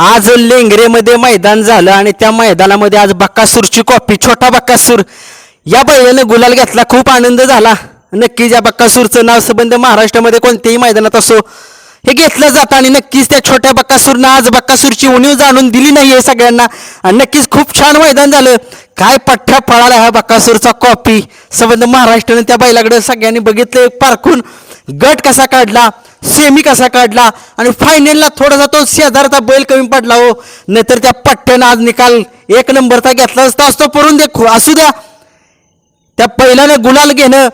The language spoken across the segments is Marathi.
आज लेंगरेमध्ये मैदान झालं आणि त्या मैदानामध्ये आज बक्कासूरची कॉपी छोटा बक्कासूर. या बैलानं गुलाल घेतला खूप आनंद झाला. नक्कीच या बक्कासूरचं नाव संबंध महाराष्ट्रामध्ये कोणत्याही मैदानात असो हे घेतलं जातं आणि नक्कीच त्या छोट्या बक्कासूरनं आज बक्कासूरची उणीव जाणून दिली नाही आहे सगळ्यांना. आणि नक्कीच खूप छान मैदान झालं. काय पठ्ठा पळाला हा बक्कासूरचा कॉपी. संबंध महाराष्ट्रानं त्या बैलाकडे सगळ्यांनी बघितलं पारखून गट कसा काढला. सेमी कसा काढला आणि फायनलला थोडासा तो शेजारचा बैल कमी पडला हो. नाहीतर त्या पट्ट्यानं आज निकाल एक नंबरचा घेतला असता असतो पडून दे खू- असू द्या. त्या बैलानं गुलाल घेणं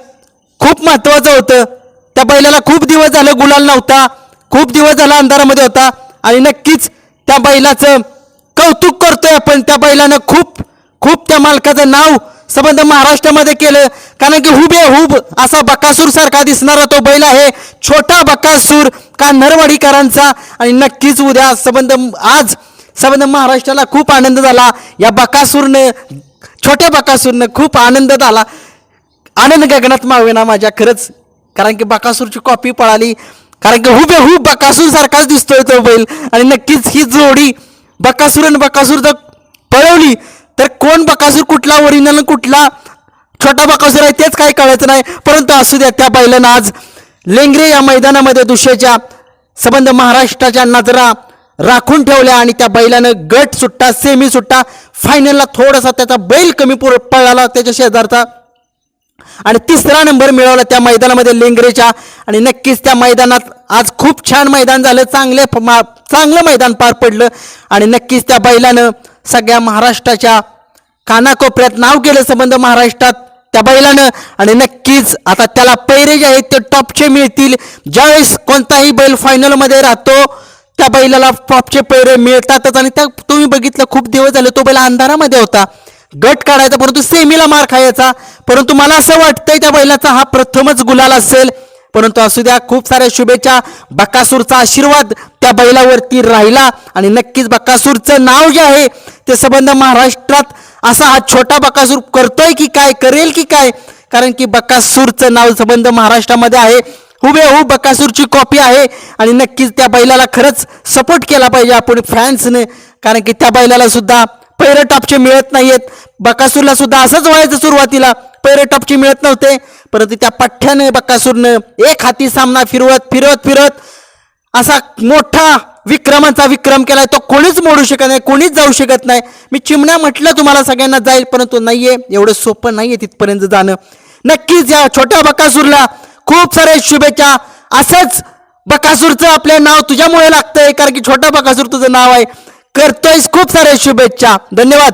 खूप महत्वाचं होतं. त्या बैलाला खूप दिवस झालं गुलाल नव्हता. खूप दिवस झाला अंधारामध्ये होता. आणि नक्कीच त्या बैलाचं कौतुक करतोय आपण. त्या बैलानं खूप खूप त्या मालकाचं नाव संबंध महाराष्ट्रामध्ये केलं. कारण की हुबे हुब असा बकासूर सारखा दिसणारा तो बैल आहे. छोटा बकासूर का नरवाडीकरांचा आणि नक्कीच उद्या संबंध आज संबंध महाराष्ट्राला खूप आनंद झाला. या बकासूरनं छोट्या बकासूरनं खूप आनंद झाला. आनंद गगनात मावेना माझ्या खरंच. कारण की बकासूरची कॉपी पळाली. कारण की हुबेहूब बकासूर सारखाच दिसतोय तो बैल. आणि नक्कीच ही जोडी बकासूर आणि बकासूर जर पळवली तर कोण बकासूर कुठला ओरिजिनल कुठला छोटा बकासूर आहे तेच काही कळायचं नाही. परंतु असू द्या त्या बैलानं आज लेंगरे या मैदानामध्ये दुसऱ्याच्या संबंध महाराष्ट्राच्या नजरा राखून ठेवल्या आणि त्या बैलानं गट सुट्टा सेमी सुट्टा फायनलला थोडासा त्याचा बैल कमी पुर- पळाला त्याच्या शेजारचा. आणि तिसरा नंबर मिळवला त्या मैदानामध्ये लेंगरेच्या. आणि नक्कीच त्या मैदानात आज खूप छान मैदान झालं चांगले मा- चांगलं मैदान पार पडलं. आणि नक्कीच त्या बैलानं सगळ्या महाराष्ट्राच्या कानाकोपऱ्यात नाव केलं संबंध महाराष्ट्रात. त्या बैलानं आणि नक्कीच आता त्याला पैरे जे आहेत ते टॉपचे मिळतील. ज्यावेळेस कोणताही बैल फायनलमध्ये राहतो त्या बैलाला टॉपचे पैरे मिळतातच. आणि त्या तुम्ही बघितलं खूप दिवस झाले तो बैल अंधारामध्ये होता. गट काढायचा परंतु सेमीला मार खायचा. परंतु मला असं वाटतंय त्या बैलाचा हा प्रथमच गुलाल असेल. परंतु असू द्या खूप साऱ्या शुभेच्छा. बक्कासूरचा आशीर्वाद त्या बैलावरती राहिला. आणि नक्कीच बक्कासूरचं नाव जे आहे ते संबंध महाराष्ट्रात असा हा छोटा बकासूर करतोय की काय करेल की काय? कारण की बकासूरचं नाव संबंध महाराष्ट्रामध्ये आहे. हुबेहू बकासूरची कॉपी आहे आणि नक्कीच त्या बैलाला खरंच सपोर्ट केला पाहिजे आपण फॅन्सने कारण की त्या बैलाला सुद्धा पैरे टॉपचे मिळत नाहीयेत. बकासूरला सुद्धा असंच व्हायचं सुरुवातीला. पैरे टॉपचे मिळत नव्हते. परंतु त्या पठ्ठ्याने बकासूरनं एक हाती सामना फिरवत फिरवत फिरत असा मोठा विक्रमाचा विक्रम केलाय तो कोणीच मोडू शकत नाही कोणीच जाऊ शकत नाही. मी चिमण्या म्हटलं तुम्हाला सगळ्यांना जाईल परंतु नाहीये. एवढं सोपं नाहीये तिथपर्यंत जाणं. नक्कीच या छोट्या बकासूरला खूप सारे शुभेच्छा. असंच बकासूरचं आपलं नाव तुझ्यामुळे लागतंय कारण की छोटा बकासूर तुझं नाव आहे. करतोयस खूप सारे शुभेच्छा. धन्यवाद.